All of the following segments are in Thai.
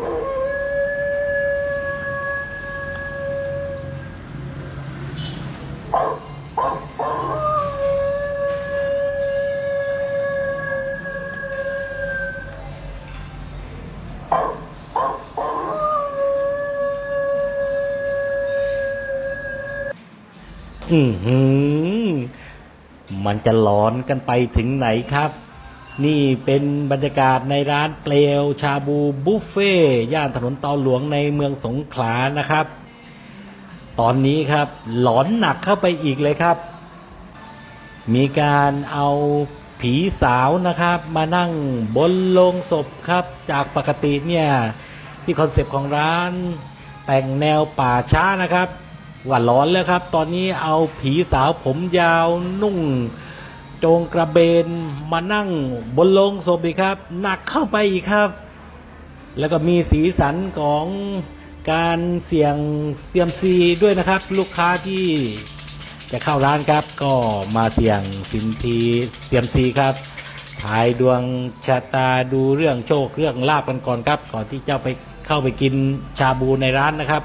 อือหือมันจะหลอนกันไปถึงไหนครับ นี่เป็นบรรยากาศในร้านเปลวชาบูบุฟเฟ่ย่านถนนตอหลวงในเมืองสงขลานะครับ ตอนนี้ครับหลอนหนักเข้าไปอีกเลยครับ มีการเอาผีสาวนะครับ มานั่งบนโลงศพครับ จากปกติเนี่ยที่คอนเซปต์ของร้านแต่งแนวป่าช้านะครับ ว่าร้อนแล้วครับ ตอนนี้เอาผีสาวผมยาวนุ่ง จงกระเบนมานั่งบนโลงศพอีกครับ หนักเข้าไปอีกครับ แล้วก็มีสีสันของการเสี่ยงเซียมซีด้วยนะครับ ลูกค้าที่จะเข้าร้านครับ ก็มาเสี่ยงสินทีเซียมซีครับถ่ายดวงชะตาดูเรื่องโชคเรื่องลาบกันก่อนครับ ก่อนที่จะไปเข้าไปกินชาบูในร้านนะครับ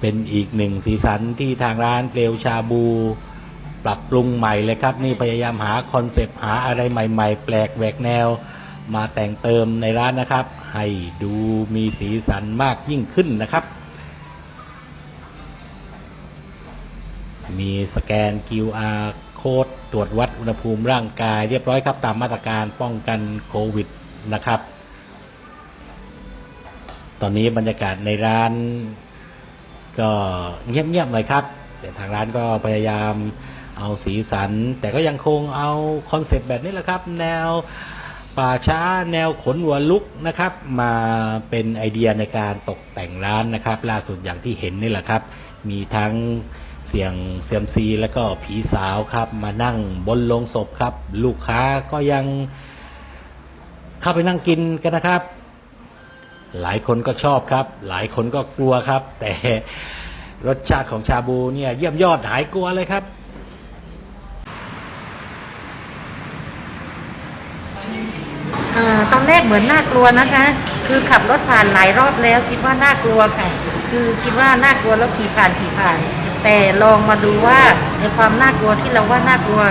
เป็นอีกหนึ่งสีสันที่ทางร้านเปลวชาบู ปรับปรุงใหม่เลยครับ นี่พยายามหาคอนเซปต์หาอะไรใหม่ ๆ แปลกแหวกแนว มาแต่งเติมในร้านนะครับ ให้ดูมีสีสันมากยิ่งขึ้นนะครับ มีสแกน QR โค้ดตรวจวัดอุณหภูมิร่างกายเรียบร้อยครับ ตามมาตรการป้องกันโควิดนะครับ ตอนนี้บรรยากาศในร้านก็เงียบๆหน่อยครับแต่ทางร้านก็พยายาม เอาสีสัน แต่ก็ยังคงเอาคอนเซปต์แบบนี้แหละครับ แนวป่าช้าแนวขนหัวลุกนะครับ มาเป็นไอเดียในการตกแต่งร้านนะครับ ล่าสุดอย่างที่เห็นนี่แหละครับ มีทั้งเสียงเซียมซี แล้วก็ผีสาวครับ มานั่งบนโลงศพครับ ลูกค้าก็ยังเข้าไปนั่งกินกันนะครับ หลายคนก็ชอบครับ หลายคนก็กลัวครับ แต่รสชาติของชาบูเนี่ยเยี่ยมยอดหายกลัวเลยครับ อ่าตอนแรกเหมือนน่ากลัวนะคะ คือขับรถผ่านหลายรอบแล้วคิดว่าน่ากลัวค่ะ คือคิดว่าน่ากลัวแล้วขี่ผ่านขี่ผ่าน แต่ลองมาดูว่าในความน่ากลัวที่เราว่าน่ากลัว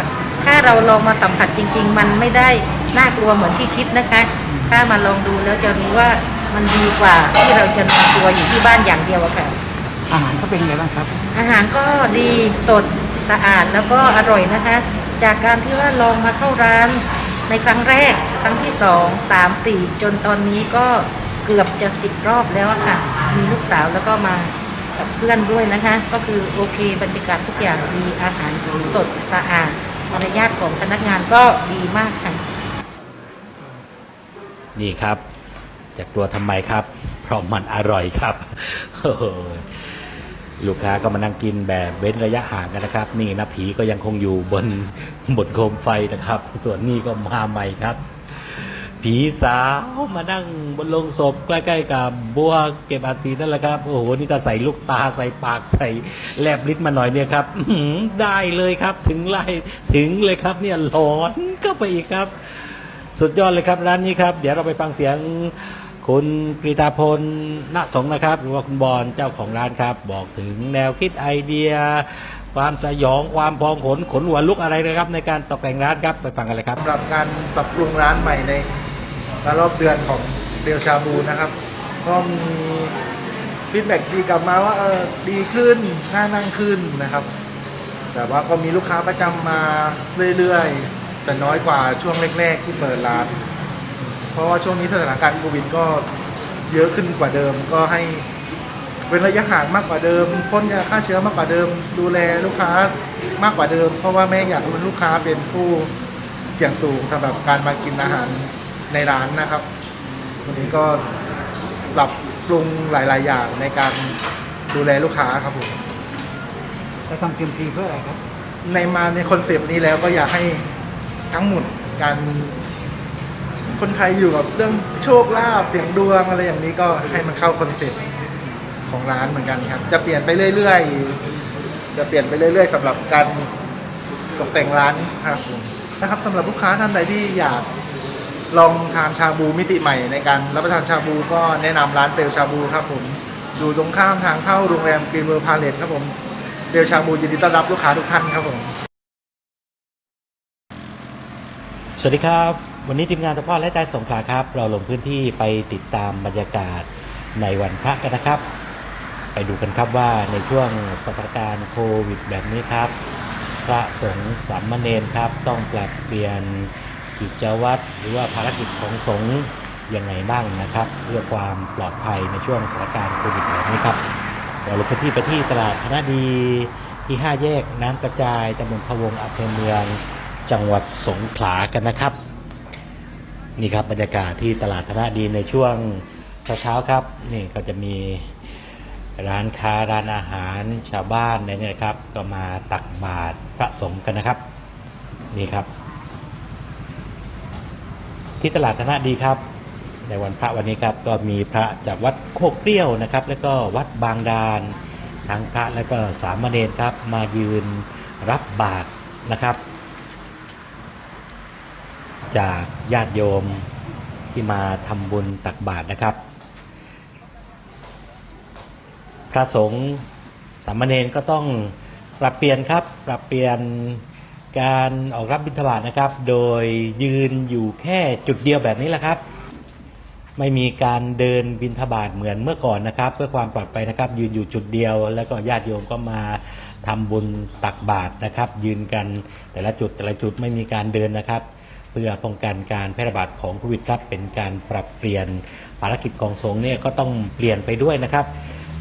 ถ้าเราลองมาสัมผัสจริง ๆ มันไม่ได้น่ากลัวเหมือนที่คิดนะคะ ถ้ามาลองดูแล้วจะรู้ว่ามันดีกว่าที่เราจะนอนกลัวอยู่ที่บ้านอย่างเดียวอะค่ะ อาหารเขาเป็นยังไงบ้างครับอาหารก็ดีสดสะอาดแล้วก็อร่อยนะคะ จากการที่ว่าลองมาเข้าร้าน ในครั้งแรกครั้งที่สองสามสี่จนตอนนี้ก็เกือบจะสิบรอบแล้วค่ะ มีลูกสาวแล้วก็มากับเพื่อนด้วยนะคะ ก็คือโอเคบรรยากาศทุกอย่างดีอาหารสดสะอาดมารยาทของพนักงานก็ดีมากค่ะ นี่ครับจะกลัวทำไมครับ เพราะมันอร่อยครับโอ้โห ลูกค้าก็มานั่งกินแบบเว้นระยะห่างกันนะครับ นี่นะผีก็ยังคงอยู่บนบนโคมไฟนะครับ ส่วนนี่ก็มาใหม่ครับ ผีสาวมานั่งบนโลงศพใกล้ๆกับบัวเก็บอาตีนั่นแหละครับ โอ้โหนี่ถ้าใส่ลูกตาใส่ปากใส่แลบลิ้นมาหน่อยเนี่ยครับได้เลยครับ ถึงไล่ถึงเลยครับ เนี่ยหลอนก็ไปอีกครับ สุดยอดเลยครับร้านนี้ครับ เดี๋ยวเราไปฟังเสียง คุณกรีตาพลณสงนะครับ หรือว่าคุณบอลเจ้าของร้านครับ บอกถึงแนวคิดไอเดีย ความสยองความพองขนขนหัวลุกอะไรนะครับ ในการตกแต่งร้านครับไปฟังกันเลยครับสำหรับการปรับปรุงร้านใหม่ในรอบเดือนของเรียวชาบูนะครับ ก็มีฟีดแบ็กดีกลับมาว่าเออดีขึ้นน่านั่งขึ้นนะครับ แต่ว่าก็มีลูกค้าประจำมาเรื่อยๆ แต่น้อยกว่าช่วงแรกๆที่เปิดร้าน เพราะว่าช่วงนี้สถานการณ์โควิดก็เยอะขึ้นกว่าเดิม ก็ให้เป็นระยะห่างมากกว่าเดิมพ่นยาฆ่าเชื้อมากกว่าเดิม ดูแลลูกค้ามากกว่าเดิม เพราะว่าแม่อยากให้ลูกค้าเป็นผู้เสี่ยงสูงสำหรับการมากินอาหารในร้านนะครับวันนี้ก็ปรับปรุงหลาย ๆ อย่างในการดูแลลูกค้าครับผมจะทำเต็มทีเพื่ออะไรครับ ในมาในคอนเซปต์นี้แล้วก็อยากให้ทั้งหมดการ คนไทยอยู่กับเรื่องโชคลาภเสียงดวงอะไรอย่างนี้ก็ให้มันเข้าคอนเซปต์ของร้านเหมือนกันครับ จะเปลี่ยนไปเรื่อยๆ จะเปลี่ยนไปเรื่อยๆสำหรับการตกแต่งร้านครับผมนะครับสำหรับลูกค้าท่านใดที่อยากลองทานชาบูมิติใหม่ในการรับประทานชาบูก็แนะนำร้านเปลวชาบูครับผมอยู่ตรงข้ามทางเข้าโรงแรมกรีนเวอร์พาเลทครับผมเปลวชาบูยินดีต้อนรับลูกค้าทุกท่านครับผม สวัสดีครับ วันนี้ทีมงานเฉพาะและใจสงขลาครับ เราลงพื้นที่ไปติดตามบรรยากาศในวันพระกันนะครับ ไปดูกันครับว่าในช่วงสถานการณ์โควิด แบบนี้ครับ พระสงฆ์สามเณรครับ ต้องปรับเปลี่ยนกิจวัตรหรือว่าภารกิจของสงฆ์ยังไงบ้างนะครับ เพื่อความปลอดภัยในช่วงสถานการณ์โควิดแบบนี้ครับเราลงพื้นที่ไปที่ตลาดธนดีที่5แยกน้ำกระจายตำบลพะวงอำเภอเมือง จังหวัดสงขลากันนะครับ นี่ครับบรรยากาศที่ตลาดธนดีในช่วงเช้าๆครับ นี่ก็จะมีร้านค้าร้านอาหารชาวบ้านเนี่ยนะครับ ก็มาตักบาตรพระสงฆ์กันนะครับ นี่ครับ ที่ตลาดธนดีครับ ในวันพระวันนี้ครับก็มีพระจากวัดโคกเปรี้ยวนะครับ แล้วก็วัดบางดานทั้งพระและก็สามเณรครับมายืนรับบาตรนะครับ จากญาติโยมที่มาทำบุญตักบาตรนะครับ พระสงฆ์สามเณรก็ต้องปรับเปลี่ยนครับ ปรับเปลี่ยนการออกรับบิณฑบาตนะครับ โดยยืนอยู่แค่จุดเดียวแบบนี้แหละครับ ไม่มีการเดินบินทบาทเหมือนเมื่อก่อนนะครับ เพื่อความปลอดภัยนะครับ ยืนอยู่จุดเดียว แล้วก็ญาติโยมก็มาทำบุญตักบาตรนะครับ ยืนกันแต่ละจุดแต่ละจุดไม่มีการเดินนะครับ พื่อป้องกันการแพร่ระบาดของโควิดครับเป็นการปรับเปลี่ยนภารกิจของสงฆ์เนี่ยก็ต้องเปลี่ยนไปด้วยนะครับ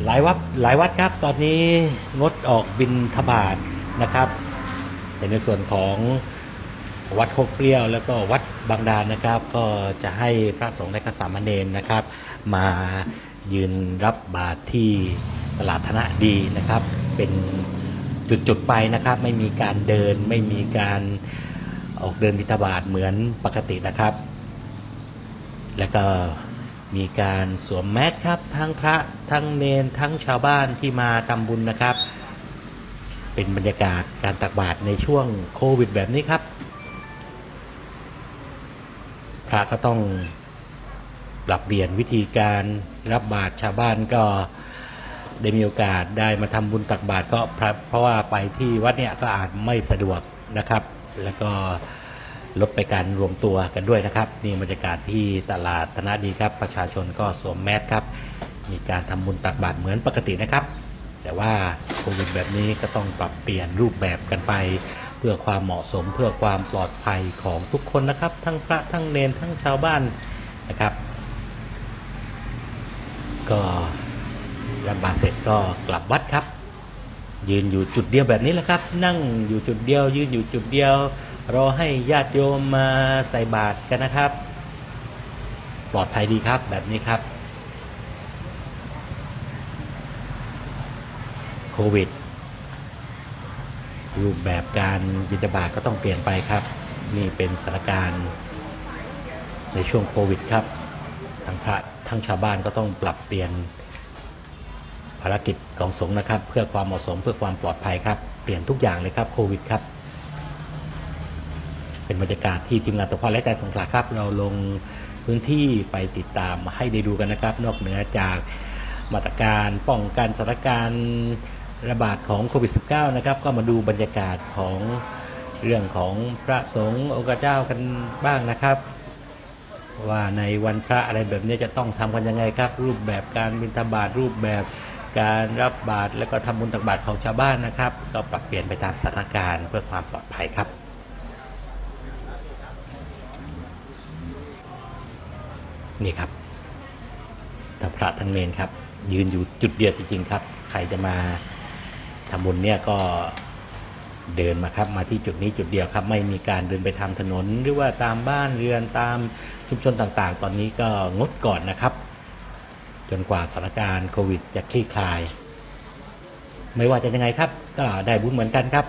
หลายวัดหลายวัดครับตอนนี้งดออกบินทบาทนะครับแต่ในส่วนของวัดโคกเปรี้ยว แล้วก็วัดบางดานนะครับ ก็จะให้พระสงฆ์และกสามเณรนะครับ มายืนรับบาตรที่ตลาดธนะดีนะครับ เป็นจุดๆไปนะครับ ไม่มีการเดินไม่มีการ ออกเดินบิณฑบาตเหมือนปกตินะครับ แล้วก็มีการสวมแมสครับ ทั้งพระทั้งเนนทั้งชาวบ้านที่มาทำบุญนะครับ เป็นบรรยากาศการตักบาตรในช่วงโควิดแบบนี้ครับ พระก็ต้องปรับเปลี่ยนวิธีการรับบาตรชาวบ้านก็ได้มีโอกาสได้มาทำบุญตักบาตรก็เพราะเพราะว่าไปที่วัดเนี่ยก็อาจไม่สะดวกนะครับ แล้วก็ลดไปการรวมตัวกันด้วยนะครับ นี่บรรยากาศที่ตลาดธนดีครับ ประชาชนก็สวมแมสครับ มีการทำบุญตักบาตรเหมือนปกตินะครับ แต่ว่าโควิดแบบนี้ก็ต้องปรับเปลี่ยนรูปแบบกันไป เพื่อความเหมาะสมเพื่อความปลอดภัยของทุกคนนะครับ ทั้งพระทั้งเนนทั้งชาวบ้านนะครับ ก็รับบาตรเสร็จก็กลับวัดครับ ยืนอยู่จุดเดียวแบบนี้แหละครับ นั่งอยู่จุดเดียว ยืนอยู่จุดเดียว รอให้ญาติโยมมาใส่บาตรกันนะครับ ปลอดภัยดีครับแบบนี้ครับ โควิด รูปแบบการบิณฑบาตก็ต้องเปลี่ยนไปครับ นี่เป็นสถานการณ์ในช่วงโควิดครับทั้งพระทั้งชาวบ้านก็ต้องปรับเปลี่ยน ภารกิจของสงฆ์นะครับ เพื่อความเหมาะสมเพื่อความปลอดภัยครับ เปลี่ยนทุกอย่างเลยครับโควิดครับ เป็นบรรยากาศที่ทีมงานตะพอและใจสงขลาครับ เราลงพื้นที่ไปติดตามให้ได้ดูกันนะครับ นอกเหนือจากมาตรการป้องกันสถานการณ์ระบาดของโควิด -19 นะครับ ก็มาดูบรรยากาศของเรื่องของพระสงฆ์องค์เจ้ากันบ้างนะครับ ว่าในวันพระอะไรแบบนี้จะต้องทำกันยังไงครับ รูปแบบการบิณฑบาตรูปแบบ การรับบาตรแล้วก็ทำบุญตักบาตรของชาวบ้านนะครับ ก็ปรับเปลี่ยนไปตามสถานการณ์เพื่อความปลอดภัยครับนี่ครับทั้งพระทั้งเนนครับ ยืนอยู่จุดเดียวจริงๆครับ ใครจะมาทำบุญเนี่ยก็เดินมาครับ มาที่จุดนี้จุดเดียวครับ ไม่มีการเดินไปทำถนน หรือว่าตามบ้านเรือนตามชุมชนต่างๆ ตอนนี้ก็งดก่อนนะครับ จนกว่าสถานการณ์โควิดจะคลี่คลาย ไม่ว่าจะยังไงครับ ก็ได้บุญเหมือนกันครับ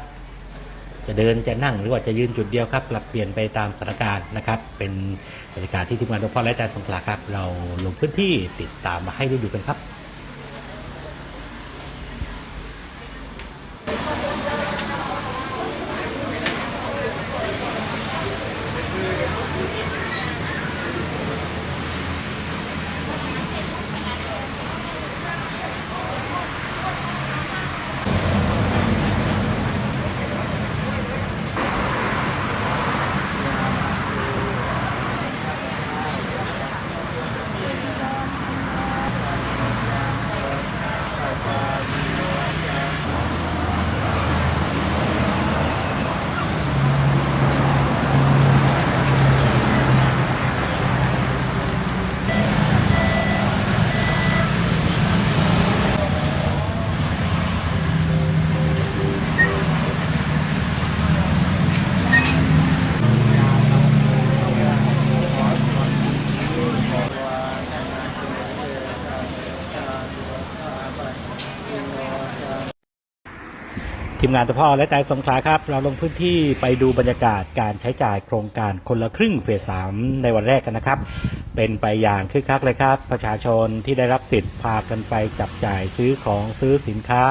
จะเดินจะนั่งหรือว่าจะยืนจุดเดียวครับ ปรับเปลี่ยนไปตามสถานการณ์นะครับ เป็นบรรยากาศที่ทีมงานดรพ่อและอาจารย์สงขลาครับ เราลงพื้นที่ติดตามมาให้ได้ดูกันครับ ทีมงานตะพ่อและใจสงขลาครับ เราลงพื้นที่ไปดูบรรยากาศการใช้จ่ายโครงการคนละครึ่งเฟสสามในวันแรกกันนะครับ เป็นไปอย่างคึกคักเลยครับ ประชาชนที่ได้รับสิทธิ์พากันไปจับจ่ายซื้อของซื้อสินค้า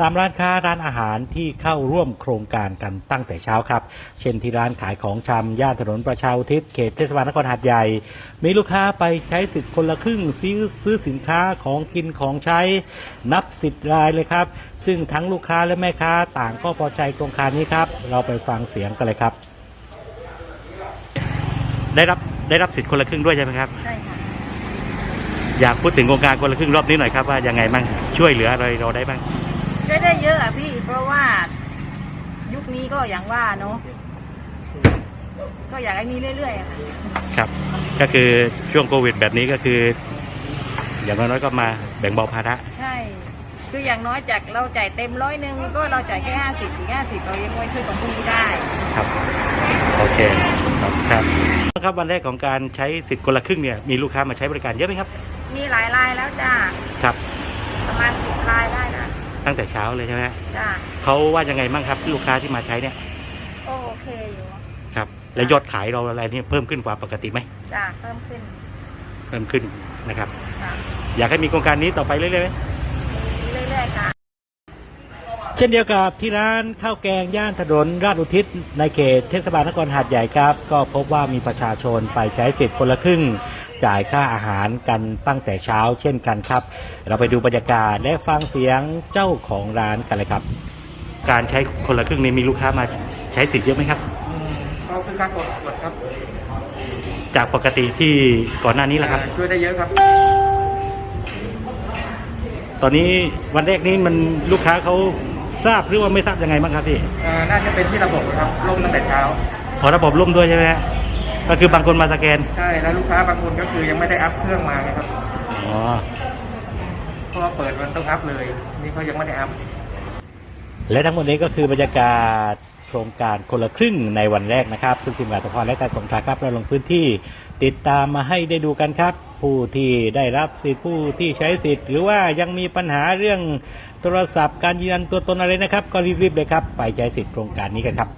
ตามร้านค้าร้านอาหารที่เข้าร่วมโครงการกันตั้งแต่เช้าครับ เช่นที่ร้านขายของชำย่านถนนประชาอุทิศเขตเทศบาลนครหาดใหญ่ มีลูกค้าไปใช้สิทธิ์คนละครึ่งซื้อซื้อสินค้าของกินของใช้นับสิบรายเลยครับ ซึ่งทั้งลูกค้าและแม่ค้าต่างก็พอใจโครงการนี้ครับ เราไปฟังเสียงกันเลยครับ ได้รับได้รับสิทธิ์คนละครึ่งด้วยใช่ไหมครับ ใช่ค่ะ อยากพูดถึงโครงการคนละครึ่งรอบนี้หน่อยครับว่ายังไงบ้างช่วยเหลืออะไรเราได้บ้าง ได้ได้เยอะอะพี่ เพราะว่า ยุคนี้ก็อย่างว่าเนาะก็อยากให้มีเรื่อยๆอะค่ะครับ ก็คือช่วงโควิดแบบนี้ก็คือ อย่างน้อยๆก็มาแบ่งเบาภาระ ใช่ คืออย่างน้อยจากเราจ่ายเต็มร้อยหนึ่งก็เราจ่ายแค่ห้าสิบอีกห้าสิบเรายังไว้ช่วยของพวกนี้ได้ ครับโอเคครับครับครับวันแรกของการใช้สิทธิ์คนละครึ่งเนี่ยมีลูกค้ามาใช้บริการเยอะไหมครับ มีหลายรายแล้วจ้าครับ ประมาณสิบรายได้นะ ตั้งแต่เช้าเลยใช่ไหมฮะจ้าเขาว่ายังไงบ้างครับลูกค้าที่มาใช้เนี่ยโอโอเคอยู่ครับ แล้วยอดขายเราอะไรเนี่ยเพิ่มขึ้นกว่าปกติไหมจ้าเพิ่มขึ้น เพิ่มขึ้นนะครับ จ้าอยากให้มีโครงการนี้ต่อไปเรื่อยๆไหมมีเรื่อยๆค่ะ เช่นเดียวกับที่ร้านข้าวแกงย่านถนนราชอุทิศในเขตเทศบาลนครหาดใหญ่ครับ ก็พบว่ามีประชาชนไปใช้สิทธิ์คนละครึ่ง จ่ายค่าอาหารกันตั้งแต่เช้าเช่นกันครับ เราไปดูบรรยากาศและฟังเสียงเจ้าของร้านกันเลยครับ การใช้คนละครึ่งนี้มีลูกค้ามาใช้สิทธิ์เยอะไหมครับก็คือการกดกดครับ จากปกติที่ก่อนหน้านี้แหละครับช่วยได้เยอะครับ ตอนนี้วันแรกนี้มันลูกค้าเขาทราบหรือว่าไม่ทราบยังไงบ้างครับพี่เอ่อน่าจะเป็นที่ระบบครับล่มตั้งแต่เช้าพอระบบล่มด้วยใช่ไหมฮะ ก็คือบางคนมาสแกน ใช่แล้วลูกค้าบางคนก็คือยังไม่ได้อัพเครื่องมาไงครับอ๋อเพราะว่าเปิดมันต้องอัพเลย นี่เขายังไม่ได้อัพ และทั้งหมดนี้ก็คือบรรยากาศโครงการคนละครึ่งในวันแรกนะครับ ซึ่งทีมงานสพและการสงขลาครับเราลงพื้นที่ติดตามมาให้ได้ดูกันครับ ผู้ที่ได้รับสิทธิ์ผู้ที่ใช้สิทธิ์ หรือว่ายังมีปัญหาเรื่องโทรศัพท์การยืนยันตัวตนอะไรนะครับ ก็รีบๆเลยครับ ไปใช้สิทธิ์โครงการนี้กันครับ